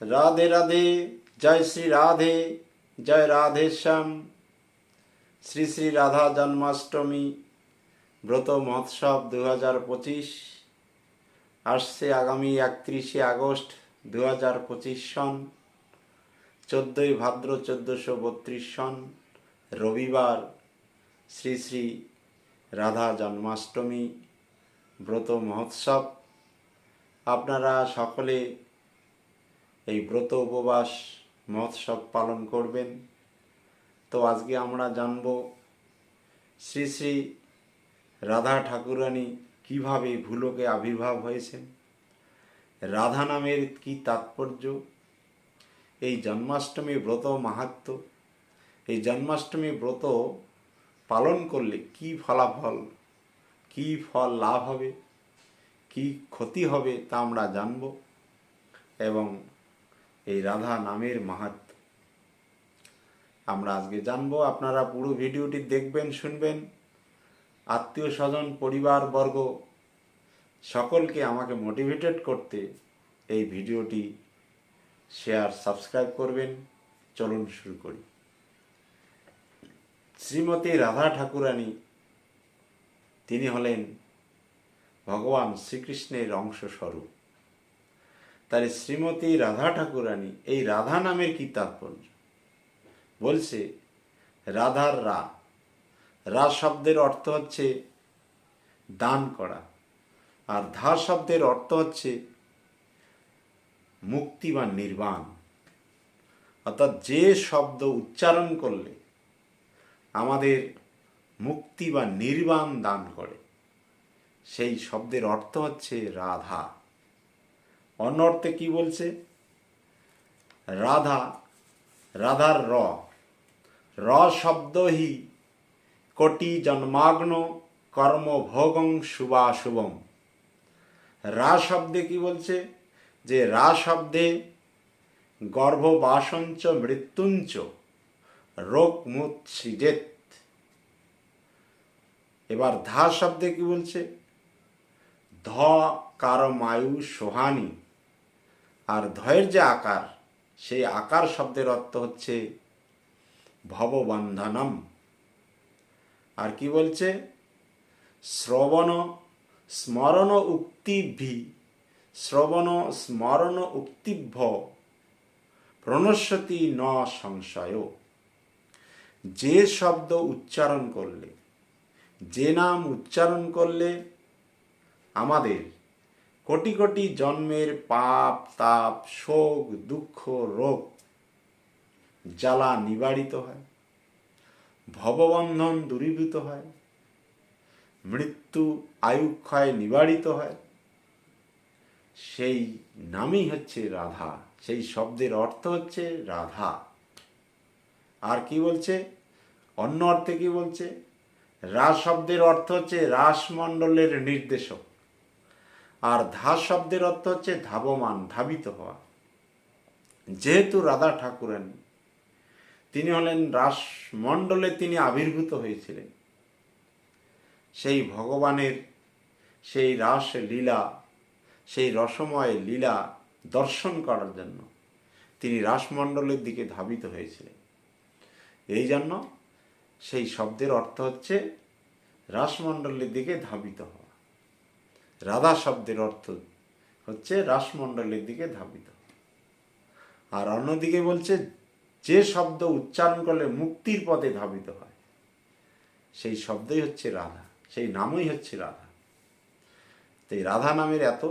রাধে রাধে, জয় শ্রী রাধে, জয় রাধে শ্যাম। শ্রী শ্রী রাধা জন্মাষ্টমী, ব্রত মহোৎসব দু হাজার পঁচিশ, আসছে আগামী একত্রিশে আগস্ট দু হাজার পঁচিশ সন, চোদ্দোই ভাদ্র চোদ্দোশো বত্রিশ সন, রবিবার। শ্রী শ্রী রাধা জন্মাষ্টমী, ব্রত মহোৎসব। আপনারা সকলে এই ব্রত উপবাস মহোৎসব পালন করবেন। তো আজকে আমরা জানব শ্রী শ্রী রাধা ঠাকুরানী কীভাবে ভুলোকে আবির্ভাব হয়েছেন, রাধা নামের কি তাৎপর্য, এই জন্মাষ্টমী ব্রত মাহাত্ম, এই জন্মাষ্টমী ব্রত পালন করলে কি ফলাফল, কি ফল লাভ হবে, কি ক্ষতি হবে তা আমরা জানব এবং এই রাধা নামের মাহাত্ম। আমরা আজকে জানব, আপনারা পুরো ভিডিওটি দেখবেন, শুনবেন। আত্মীয় স্বজন পরিবার বর্গ সকলকে আমাকে মোটিভেটেড করতে এই ভিডিওটি শেয়ার সাবস্ক্রাইব করবেন। চলুন শুরু করি। শ্রীমতী রাধা ঠাকুরানী, তিনি হলেন ভগবান শ্রীকৃষ্ণের অংশস্বরূপ। তার শ্রীমতী রাধা ঠাকুরানী, এই রাধা নামের কি তাৎপর্য? বলছে, রাধার রা। রা শব্দের অর্থ হচ্ছে দান করা। আর ধা শব্দের অর্থ হচ্ছে মুক্তি বা নির্বাণ। অর্থাৎ যে শব্দ উচ্চারণ করলে আমাদের মুক্তি বা নির্বাণ দান করে, সেই শব্দের অর্থ হচ্ছে রাধা। অন্য অর্থে কি বলছে? রাধা, রাধার র। র শব্দহি কোটি জন্মাগ্ন কর্মভোগং শুভাশুভম। রা শব্দে কি বলছে? যে রা শব্দে গর্ভবাসঞ্চ মৃত্যুঞ্চ রোগ মুৎসিজেত এবার ধা শব্দে কি বলছে? ধ কারমায়ু সোহানি। আর ধয়ের যে আকার, সেই আকার শব্দের অর্থ হচ্ছে ভববন্ধনম। আর কি বলছে? শ্রবণ স্মরণ উক্তিভি, শ্রবণ স্মরণ উক্তিভ্য, প্রণশ্যতি ন সংশয়। যে শব্দ উচ্চারণ করলে, যে নাম উচ্চারণ করলে আমাদের কোটি কোটি জন্মের পাপ, তাপ, শোক, দুঃখ, রোগ জ্বালা নিবারিত হয়, ভববন্ধন দূরীভূত হয়, মৃত্যু আয়ুক্ষয় নিবারিত হয়। সেই নামই হচ্ছে রাধা, সেই শব্দের অর্থ হচ্ছে রাধা। আর কি বলছে? অন্য অর্থে কি বলছে? রাস শব্দের অর্থ হচ্ছে রাসমণ্ডলের নির্দেশক। আর ধা শব্দের অর্থ হচ্ছে ধাবমান, ধাবিত হওয়া। যেহেতু রাধা ঠাকুরানী, তিনি হলেন রাসমণ্ডলে তিনি আবির্ভূত হয়েছিলেন। সেই ভগবানের সেই রাস লীলা, সেই রসময় লীলা দর্শন করার জন্য তিনি রাসমণ্ডলের দিকে ধাবিত হয়েছিলেন। এই জন্য সেই শব্দের অর্থ হচ্ছে রাসমণ্ডলের দিকে ধাবিত হওয়া। রাধা শব্দের অর্থ হচ্ছে রাসমণ্ডলের দিকে ধাবিত। আর অন্যদিকে বলছে, যে শব্দ উচ্চারণ করলে মুক্তির পথে ধাবিত হয়, সেই শব্দই হচ্ছে রাধা, সেই নামই হচ্ছে রাধা। তো এই রাধা নামের এত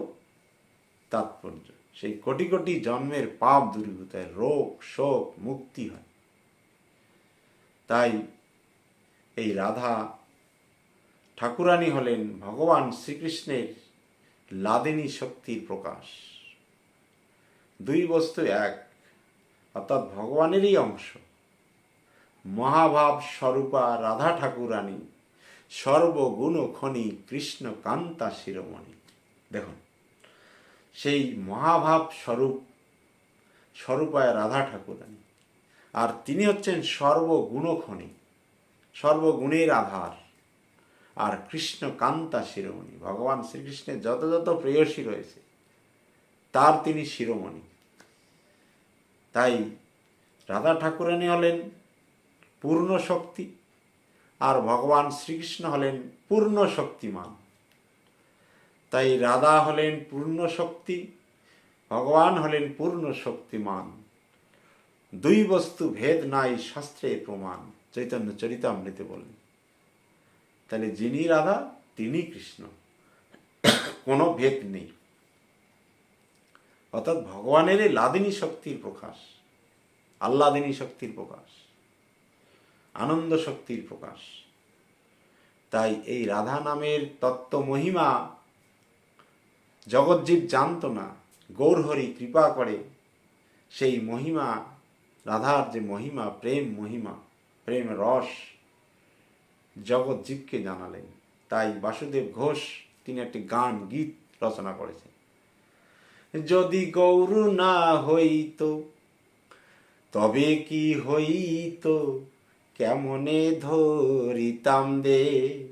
তাৎপর্য, সেই কোটি কোটি জন্মের পাপ দূরীভূত হয় রোগ, শোক, মুক্তি হয়। তাই এই রাধা ঠাকুরানী হলেন ভগবান শ্রীকৃষ্ণের লাদিনী শক্তির প্রকাশ। দুই বস্তু এক, অর্থাৎ ভগবানেরই অংশ। মহাভাব স্বরূপা রাধা ঠাকুরানী, সর্বগুণ খনি কৃষ্ণ কান্তা শিরোমণি। দেখুন, সেই মহাভাব স্বরূপ, স্বরূপায় রাধা ঠাকুরানী। আর তিনি হচ্ছেন সর্বগুণখনি সর্বগুণের আধার। আর কৃষ্ণ কান্তা শিরোমণি। ভগবান শ্রীকৃষ্ণের যত যত প্রেয়সী রয়েছে, তার তিনি শিরোমণি। তাই রাধা ঠাকুরানী হলেন পূর্ণ শক্তি আর ভগবান শ্রীকৃষ্ণ হলেন পূর্ণ শক্তিমান। তাই রাধা হলেন পূর্ণ শক্তি, ভগবান হলেন পূর্ণ শক্তিমান। দুই বস্তু ভেদ নাই শাস্ত্রে প্রমাণ। চৈতন্য চরিতামৃতে বলেন। তাহলে যিনি রাধা, তিনি কৃষ্ণ। কোনো ভেদ নেই। অর্থাৎ ভগবানের লাদিনী শক্তির প্রকাশ আল্লাদিনী শক্তির প্রকাশ, আনন্দ শক্তির প্রকাশ। তাই এই রাধা নামের তত্ত্ব মহিমা জগজ্জীব জানত না, গৌরহরি কৃপা করে, সেই মহিমা, রাধার যে মহিমা, প্রেম মহিমা, প্রেম রস জগৎজীবকে জানালেন। তাই বাসুদেব ঘোষ তিনি একটি গান, গীত রচনা করেছেন। যদি গৌর না হইত, তবে কি হইত? কেমনে ধরিতাম দে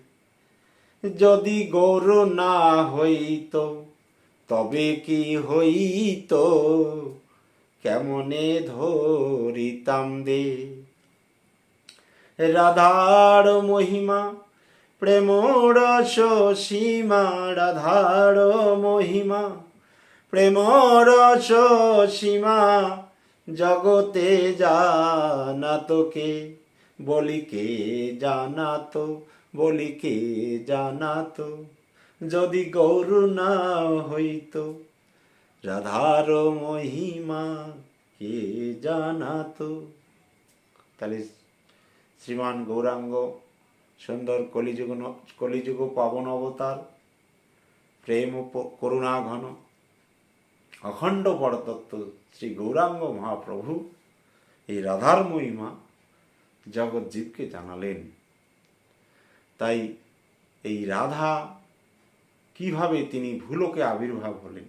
যদি গৌর না হইত, তবে কি হইত? কেমনে ধরিতাম দে রাধার মহিমা প্রেম রস সীমা রাধার মহিমা প্রেম রস সীমা জগতে জানাতকে বলিকে জানাতো বলিকে জানাতো, যদি গৌর না হইত, রাধার মহিমা কে জানাতো। তাহলে শ্রীমান গৌরাঙ্গ সুন্দর কলিযুগ কলিযুগ পাবন অবতার, প্রেম করুণা ঘন, অখণ্ড পরতত্ত্ব শ্রী গৌরাঙ্গ মহাপ্রভু এই রাধার মহিমা জগৎজীবকে জানালেন। তাই এই রাধা কীভাবে তিনি ভুলোকে আবির্ভাব হলেন,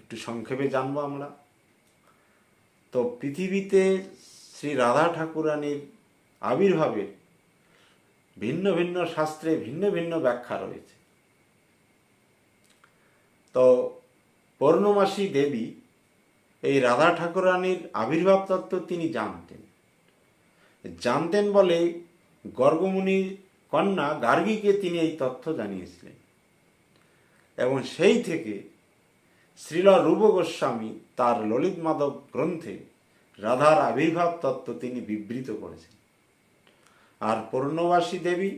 একটু সংক্ষেপে জানব আমরা। তো পৃথিবীতে শ্রী রাধা ঠাকুরানীর আবির্ভাবের ভিন্ন ভিন্ন শাস্ত্রে ভিন্ন ভিন্ন ব্যাখ্যা রয়েছে। তো পূর্ণমাসী দেবী এই রাধা ঠাকুরানীর আবির্ভাব তত্ত্ব তিনি জানতেন। জানতেন বলে গর্গমুনির কন্যা গার্গীকে তিনি এই তথ্য জানিয়েছিলেন এবং সেই থেকে শ্রীল রূপ গোস্বামী তার ললিত মাধব গ্রন্থে রাধার আবির্ভাব তত্ত্ব তিনি বিবৃত করেছেন। আর পূর্ণবাসী দেবী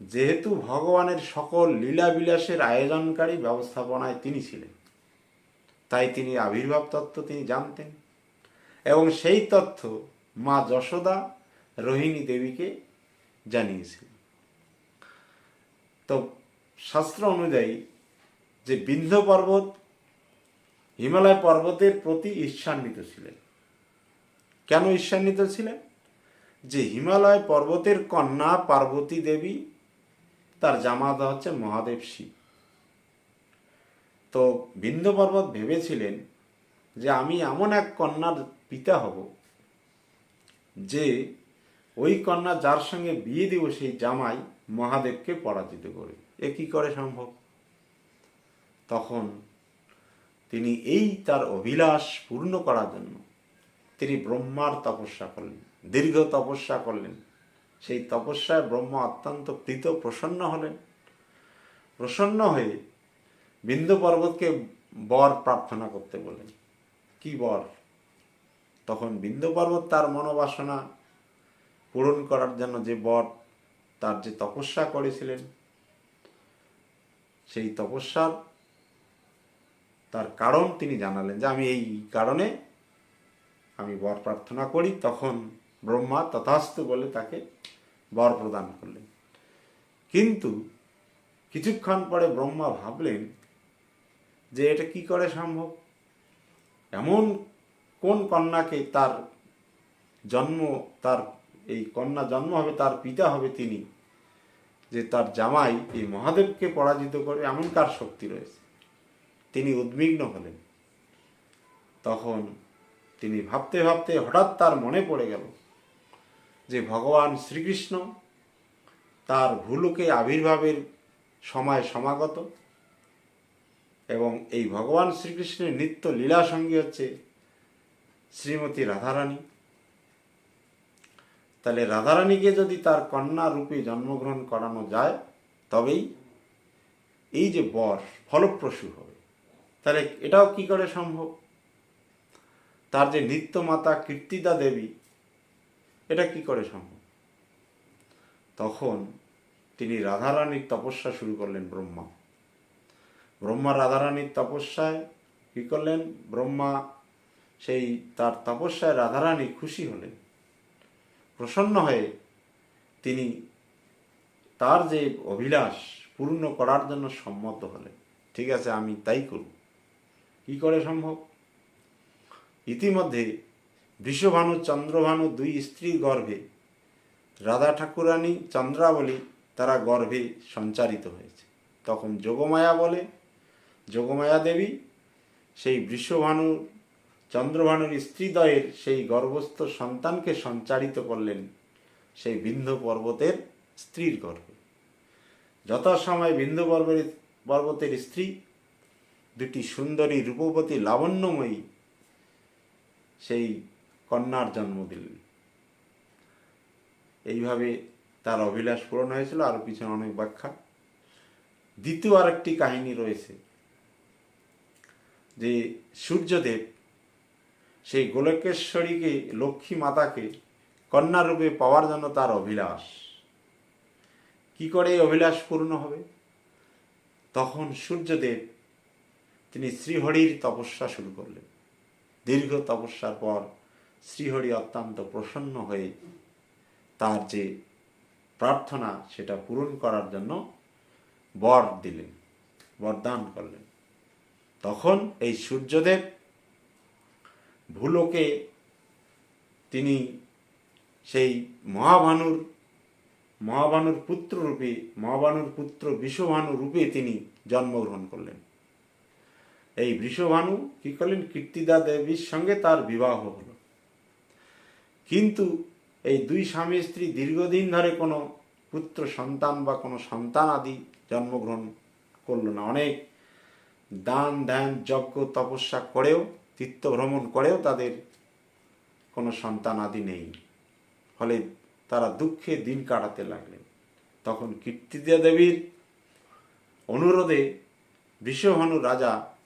যেহেতু ভগবানের সকল লীলা বিলাসের আয়োজনকারী ব্যবস্থাপনায় তিনি ছিলেন, তাই তিনি আবির্ভাব তত্ত্ব তিনি জানতেন এবং সেই তথ্য মা যশোদা রোহিণী দেবীকে জানিয়েছিলেন। তো শাস্ত্র অনুযায়ী যে বিন্ধ্য পর্বত হিমালয় পর্বতের প্রতি ঈর্ষান্বিত ছিলেন। কেন ঈর্ষান্বিত ছিলেন? যে হিমালয় পর্বতের কন্যা পার্বতী দেবী, তার জামাতা হচ্ছে মহাদেব শিব। তো বিন্ধ্য পর্বত ভেবেছিলেন যে আমি এমন এক কন্যার পিতা হব, যে ওই কন্যা যার সঙ্গে বিয়ে দেব সেই জামাই মহাদেবকে পরাজিত করে। এ কি করে সম্ভব? তখন তিনি এই তার অভিলাষ পূর্ণ করার জন্য তিনি ব্রহ্মার তপস্যা করলেন, দীর্ঘ তপস্যা করলেন। সেই তপস্যায় ব্রহ্ম অত্যন্ত প্রীত প্রসন্ন হলেন। প্রসন্ন হয়ে বিন্দু পর্বতকে বর প্রার্থনা করতে বলেন কি বর? তখন বিন্দু পর্বত তার মনোবাসনা পূরণ করার জন্য যে বর, তার যে তপস্যা করেছিলেন, সেই তপস্যার তার কারণ তিনি জানালেন যে, আমি এই কারণে আমি বর প্রার্থনা করি, তখন ব্রহ্মা তথাস্তু বলে তাকে বর প্রদান করলেন। কিন্তু কিছুক্ষণ পরে ব্রহ্মা ভাবলেন যে এটা কি করে সম্ভব? এমন কোন কন্যাকে তার জন্ম, তার এই কন্যা জন্ম হবে, তার পিতা হবে তিনি, যে তার জামাই এই মহাদেবকে পরাজিত করে এমন কার শক্তি রয়েছে? তিনি উদ্বিগ্ন হলেন। তখন তিনি ভাবতে ভাবতে হঠাৎ তার মনে পড়ে গেল যে ভগবান শ্রীকৃষ্ণ তার ভুলুকে আবির্ভাবের সময় সমাগত এবং এই ভগবান শ্রীকৃষ্ণের নিত্য লীলা সঙ্গী হচ্ছে শ্রীমতী রাধারানী। তাহলে রাধারানীকে যদি তার কন্যা রূপে জন্মগ্রহণ করানো যায়, তবেই এই যে বর ফলপ্রসূ হবে। তাহলে এটাও কি করে সম্ভব? তার যে নিত্য মাতা কীর্তিদা দেবী, এটা কি করে সম্ভব? তখন তিনি রাধারানীর তপস্যা শুরু করলেন ব্রহ্মা। ব্রহ্মা রাধারানীর তপস্যায় কি করলেন? ব্রহ্মা সেই তার তপস্যায় রাধারানী খুশি হলেন। প্রসন্ন হয়ে তিনি তার যে অভিলাষ পূর্ণ করার জন্য সম্মত হলেন। ঠিক আছে, আমি তাই করব। কি করে সম্ভব? ইতিমধ্যে বৃষভানু, চন্দ্রভানু দুই স্ত্রী গর্ভে, রাধা ঠাকুরানী, চন্দ্রাবলী তারা গর্ভে সঞ্চারিত হয়েছে। তখন যোগমায়া বলে, যোগমায়া দেবী, সেই বৃষভানু, চন্দ্রভানুর স্ত্রীদ্বয়ের সেই গর্ভস্থ সন্তানকে সঞ্চারিত করলেন সেই বিন্ধ্য পর্বতের স্ত্রীর গর্ভে। যথাসময় বিন্ধ্য পর্বের, পর্বতের স্ত্রী দুটি সুন্দরী রূপবতী লাবণ্যময়ী সেই কন্যার জন্ম দিলেন এইভাবে তার অভিলাষ পূরণ হয়েছিল আর পিছনে অনেক ব্যাখ্যা। দ্বিতীয় আরেকটি কাহিনী রয়েছে যে সূর্যদেব সেই গোলকেশ্বরীকে লক্ষ্মী মাতাকে কন্যারূপে পাওয়ার জন্য তার অভিলাষ। কি করে এই অভিলাষ পূর্ণ হবে? তখন সূর্যদেব তিনি শ্রীহরির তপস্যা শুরু করলেন। দীর্ঘ তপস্যার পর শ্রীহরি অত্যন্ত প্রসন্ন হয়ে তার যে প্রার্থনা সেটা পূরণ করার জন্য বর দিলেন, বরদান করলেন। তখন এই সূর্যদেব ভুলোকে তিনি সেই মহাভানুর মহাবানুর পুত্র রূপে মহাভানুর পুত্র বিশ্বভানু রূপে তিনি জন্মগ্রহণ করলেন। এই বৃষভানু কি করলেন? কীর্তিদা দেবীর সঙ্গে তার বিবাহ হলো। কিন্তু এই দুই স্বামী স্ত্রী দীর্ঘদিন ধরে কোনো পুত্র সন্তান বা কোনো সন্তান আদি জন্মগ্রহণ করল না। অনেক দান, ধ্যান, যজ্ঞ, তপস্যা করেও, তীর্থ ভ্রমণ করেও তাদের কোনো সন্তান আদি নেই। ফলে তারা দুঃখে দিন কাটাতে লাগলেন। তখন কীর্তিদা দেবীর অনুরোধে বিশ্বভানু রাজা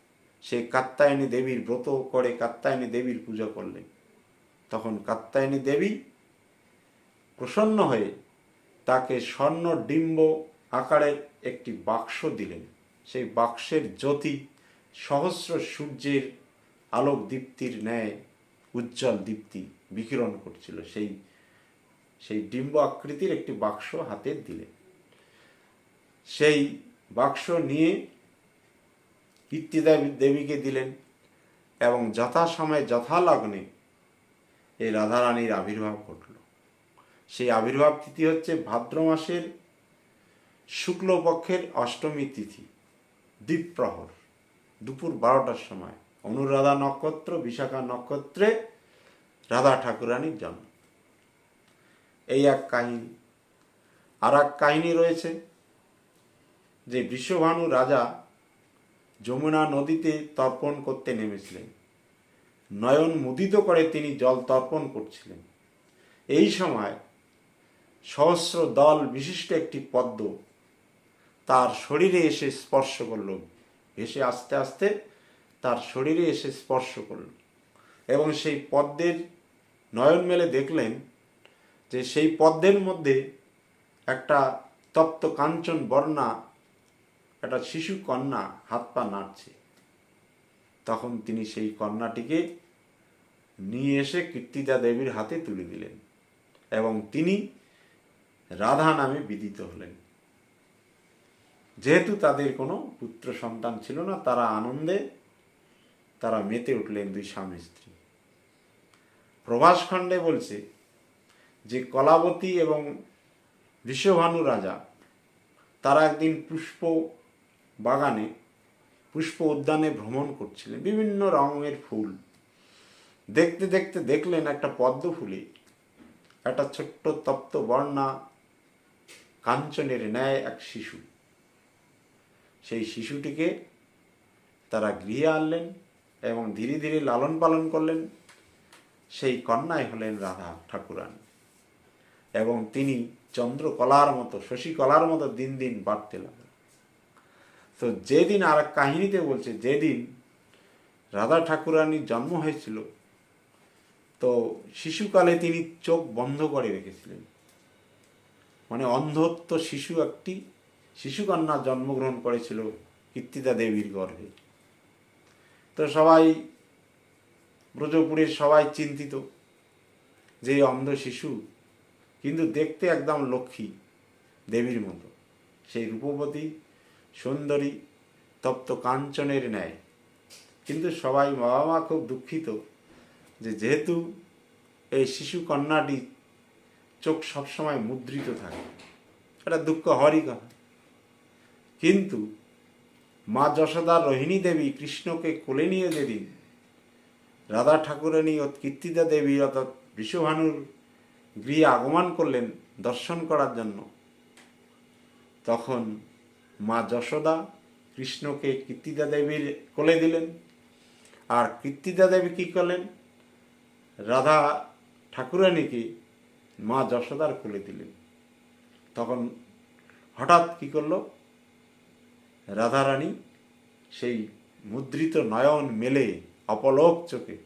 সে কাত্তায়নী দেবীর ব্রত করে কাত্তায়নী দেবীর পূজা করলেন তখন কাত্তায়নী দেবী প্রসন্ন হয়ে তাকে স্বর্ণ ডিম্ব আকারের একটি বাক্স দিলেন। সেই বাক্সের জ্যোতি সহস্র সূর্যের আলোক দীপ্তির ন্যায় উজ্জ্বল দীপ্তি বিকিরণ করছিল। সেই সেই ডিম্ব আকৃতির একটি বাক্স হাতে দিলেন। সেই বাক্স নিয়ে কীর্তিদেবী দেবীকে দিলেন এবং যথাসময়ে যথালগ্নে এই রাধারানীর আবির্ভাব ঘটল। সেই আবির্ভাব তিথি হচ্ছে ভাদ্র মাসের শুক্লপক্ষের অষ্টমী তিথি, দ্বীপ্রহর। দুপুর বারোটার সময় অনুরাধা নক্ষত্র, বিশাখা নক্ষত্রে রাধা ঠাকুরানীর জন্ম। এই এক কাহিনী। আর এক কাহিনী রয়েছে যে বিশ্বভানু রাজা যমুনা নদীতে তর্পণ করতে নেমেছিলেন। নয়ন মুদিত করে তিনি জল তর্পণ করছিলেন। এই সময় সহস্র দল বিশিষ্ট একটি পদ্ম তার শরীরে এসে স্পর্শ করল। এসে আস্তে আস্তে তার শরীরে এসে স্পর্শ করল এবং সেই পদ্মের নয়ন মেলে দেখলেন যে সেই পদ্মের মধ্যে একটা তপ্ত কাঞ্চন বর্ণা একটা শিশু কন্যা হাত পা নাড়ছে। তখন তিনি সেই কন্যাটিকে নিয়ে এসে কীর্তিদা দেবীর হাতে তুলে দিলেন এবং তিনি রাধা নামে বিদিত হলেন। যেহেতু তাদের কোনো পুত্র সন্তান ছিল না, তারা আনন্দে তারা মেতে উঠলেন দুই স্বামী স্ত্রী। প্রভাসখণ্ডে বলছে যে কলাবতী এবং বিশ্বভানু রাজা তারা একদিন পুষ্প বাগানে পুষ্প উদ্যানে ভ্রমণ করছিলেন। বিভিন্ন রঙের ফুল। দেখতে দেখতে দেখলেন একটা পদ্ম ফুলে একটা ছোট্ট তপ্ত বর্ণা কাঞ্চনের ন্যায় এক শিশু। সেই শিশুটিকে তারা গৃহে আনলেন এবং ধীরে ধীরে লালন পালন করলেন। সেই কন্যাই হলেন রাধা ঠাকুরান এবং তিনি চন্দ্রকলার মতো, শশীকলার মতো দিন দিন বাড়তে লাগলেন। তো যেদিন আর কাহিনীতে বলছে, যেদিন রাধা ঠাকুরানীর জন্ম হয়েছিল, তো শিশুকালে তিনি চোখ বন্ধ করে রেখেছিলেন। মানে অন্ধত্ব শিশু একটি শিশুকন্যা জন্মগ্রহণ করেছিল কীর্তিতা দেবীর গর্ভে। তো সবাই ব্রজপুরের সবাই চিন্তিত যে অন্ধ শিশু কিন্তু দেখতে একদম লক্ষ্মী দেবীর মতো। সেই রূপবতী সুন্দরী, তপ্ত কাঞ্চনের ন্যায়। কিন্তু সবাই বাবা মা খুব দুঃখিত যে যেহেতু এই শিশু কন্যাটি চোখ সবসময় মুদ্রিত থাকে। এটা দুঃখ হওয়ারই কথা। কিন্তু মা যশোদার রোহিণী দেবী কৃষ্ণকে কোলে নিয়ে যেদিন রাধা ঠাকুরানী ও কীর্তিদা দেবী অর্থাৎ বিশ্বভানুর গৃহে আগমন করলেন দর্শন করার জন্য, তখন মা যশোদা কৃষ্ণকে কীর্তিদা দেবীর কোলে দিলেন। আর কীর্তিদা দেবী কী করলেন? রাধা ঠাকুরানীকে মা যশোদার কোলে দিলেন। তখন হঠাৎ কি করল? রাধারানী সেই মুদ্রিত নয়ন মেলে অপলোক চোখে।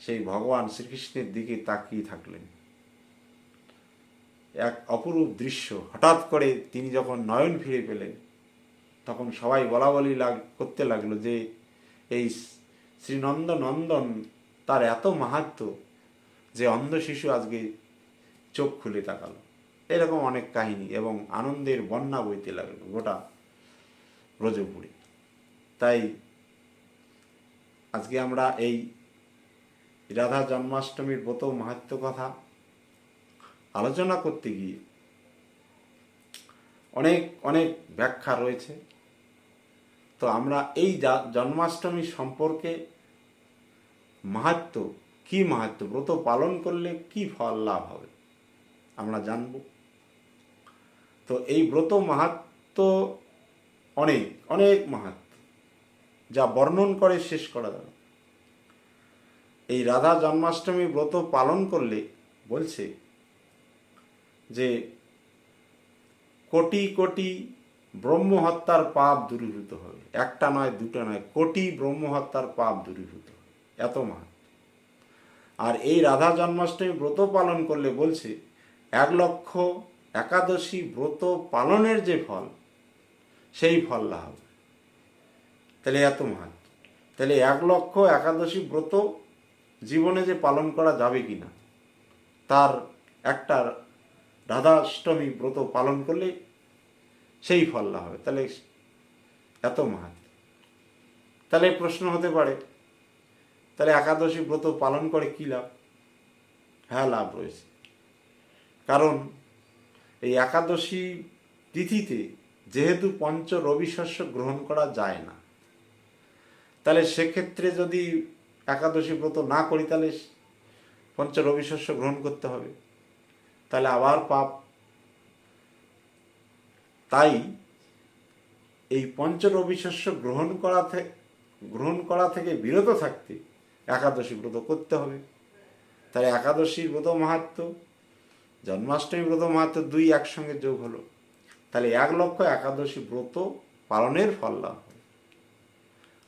সেই ভগবান শ্রীকৃষ্ণের দিকে তাকিয়ে থাকলেন। এক অপরূপ দৃশ্য। হঠাৎ করে তিনি যখন নয়ন ফিরে পেলেন, তখন সবাই বলা বলি লাগ, করতে লাগল যে, এই শ্রীনন্দ নন্দন তার এত মাহাত্ম যে অন্ধ শিশু আজকে চোখ খুলে তাকালো। এরকম অনেক কাহিনী এবং আনন্দের বন্যা বইতে লাগল গোটা ব্রজপুরে। তাই আজকে আমরা এই রাধা জন্মাষ্টমীর ব্রত মাহাত্ম কথা আলোচনা করতে গিয়ে অনেক অনেক ব্যাখ্যা রয়েছে। তো আমরা এই জন্মাষ্টমী সম্পর্কে মাহাত্ম, কি মাহাত্ম, ব্রত পালন করলে কি ফল লাভ হবে, আমরা জানব। তো এই ব্রত মাহাত্ম অনেক অনেক মাহাত্ম, যা বর্ণন করে শেষ করা যাবে। এই রাধা জন্মাষ্টমী ব্রত পালন করলে বলছে যে কোটি কোটি ব্রহ্মহত্যার পাপ দূরীভূত হবে। একটা নয়, দুটো নয়, কোটি ব্রহ্মহত্যার পাপ দূরীভূত এত মাহাত্ম আর এই রাধা জন্মাষ্টমী ব্রত পালন করলে বলছে, এক লক্ষ একাদশী ব্রত পালনের যে ফল, সেই ফল লাভ তাহলে এত মাহাত্ম তাহলে এক লক্ষ একাদশী ব্রত জীবনে যে পালন করা যাবে কি না তার একটা রাধাষ্টমী ব্রত পালন করলে সেই ফল লাভ হবে। তাহলে এত মাহাত্ম তাহলে প্রশ্ন হতে পারে, তাহলে একাদশী ব্রত পালন করে কী লাভ? হ্যাঁ লাভ রয়েছে। কারণ এই একাদশী তিথিতে যেহেতু পঞ্চ রবি শস্য গ্রহণ করা যায় না, তাহলে সেক্ষেত্রে যদি একাদশী ব্রত না করি, তাহলে পঞ্চ রবি শস্য গ্রহণ করতে হবে। তাহলে আবার পাপ। তাই এই পঞ্চ রবি শস্য গ্রহণ করা গ্রহণ করা থেকে বিরত থাকতে একাদশী ব্রত করতে হবে। তাহলে একাদশী ব্রত মাহাত্ম, জন্মাষ্টমী ব্রত মাহাত্ম দুই একসঙ্গে যোগ হলো। তাহলে এক লক্ষ একাদশী ব্রত পালনের ফল লাভ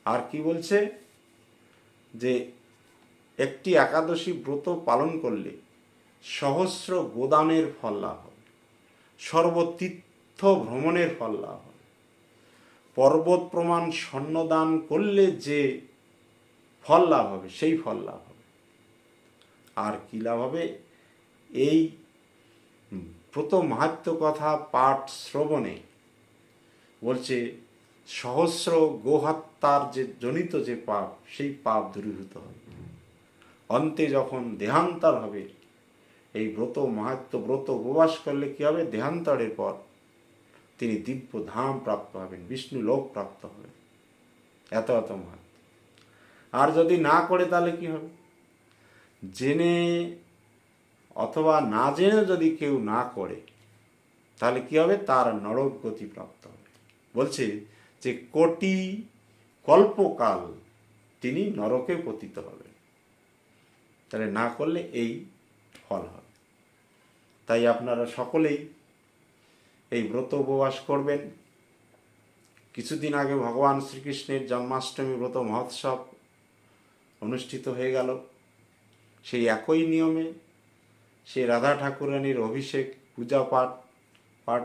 আর কি বলছে? যে একটি একাদশী ব্রত পালন করলে সহস্র গোদানের ফল লাভ হবে। সর্বতীর্থ ভ্রমণের ফল লাভ হবে। পর্বত প্রমাণ স্বর্ণদান করলে যে ফল লাভ হবে, সেই ফল লাভ হবে। আর কি লাভ হবে? এই ব্রত মাহাত্ম কথা পাঠ শ্রবণে বলছে, সহস্র গোহত্যার যে জনিত যে পাপ, সেই পাপ দূরীভূত হবে। অন্তে যখন দেহান্তর হবে এই ব্রত মাহাত্ম ব্রত উপবাস করলে কি হবে? দেহান্তরের পর তিনি দিব্য ধাম প্রাপ্ত হবেন, বিষ্ণু লোক প্রাপ্ত হবেন। এত এত মাহাত্ম আর যদি না করে তাহলে কি হবে? জেনে অথবা না জেনে যদি কেউ না করে, তাহলে কি হবে? তার নরক গতি প্রাপ্ত হবে। বলছে যে কোটি কল্পকাল তিনি নরকে পতিত হবেন। তাহলে না করলে এই ফল হবে। তাই আপনারা সকলেই এই ব্রত উপবাস করবেন। কিছুদিন আগে ভগবান শ্রীকৃষ্ণের জন্মাষ্টমী ব্রত মহোৎসব অনুষ্ঠিত হয়ে গেল। সেই একই নিয়মে সেই রাধা ঠাকুরানীর অভিষেক, পূজা পাঠ পাঠ,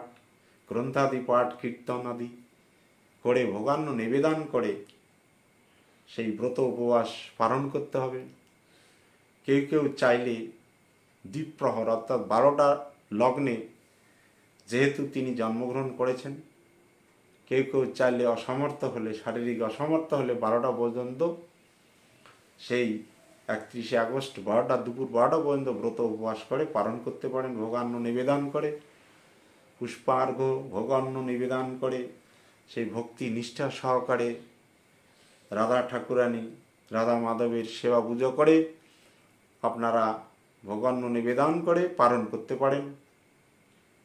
গ্রন্থাদি পাঠ, কীর্তন আদি করে ভোগান্ন নিবেদন করে সেই ব্রত উপবাস পালন করতে হবে। কেউ কেউ চাইলে দ্বীপ্রহর অর্থাৎ বারোটা লগ্নে যেহেতু তিনি জন্মগ্রহণ করেছেন, কেউ কেউ চাইলে অসমর্থ হলে, শারীরিক অসমর্থ হলে বারোটা পর্যন্ত সেই একত্রিশে আগস্ট, বারোটা দুপুর বারোটা পর্যন্ত ব্রত উপবাস করে, পালন করতে পারেন, ভোগান্ন নিবেদন করে, পুষ্পার্ঘ, ভোগান্ন নিবেদন করে, সেই ভক্তি নিষ্ঠা সহকারে রাধা ঠাকুরানী, রাধা মাধবের সেবা পুজো করে, আপনারা ভোগান্ন নিবেদন করে, পালন করতে পারেন।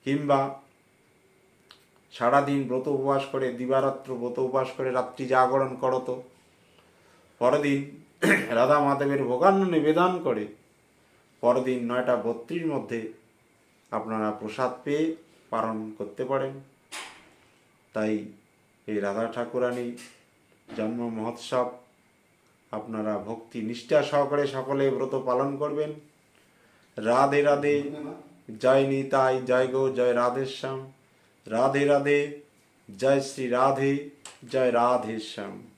কিংবা সারাদিন ব্রত উপবাস করে, দিবারাত্র ব্রত উপবাস করে, রাত্রি জাগরণ করতো পরদিন রাধা মাধবের ভোগান্ন নিবেদন করে, পরদিন নয়টা বত্রির মধ্যে আপনারা প্রসাদ পেয়ে পালন করতে পারেন। তাই এই রাধা ঠাকুরানী জন্ম মহোৎসব, আপনারা ভক্তি নিষ্ঠা সহকারে সকলে ব্রত পালন করবেন। রাধে রাধে। জয় নিতাই, জয় গো, জয় রাধেশ্যাম। রাধে রাধে, জয় শ্রী রাধে, জয় রাধেশ্যাম।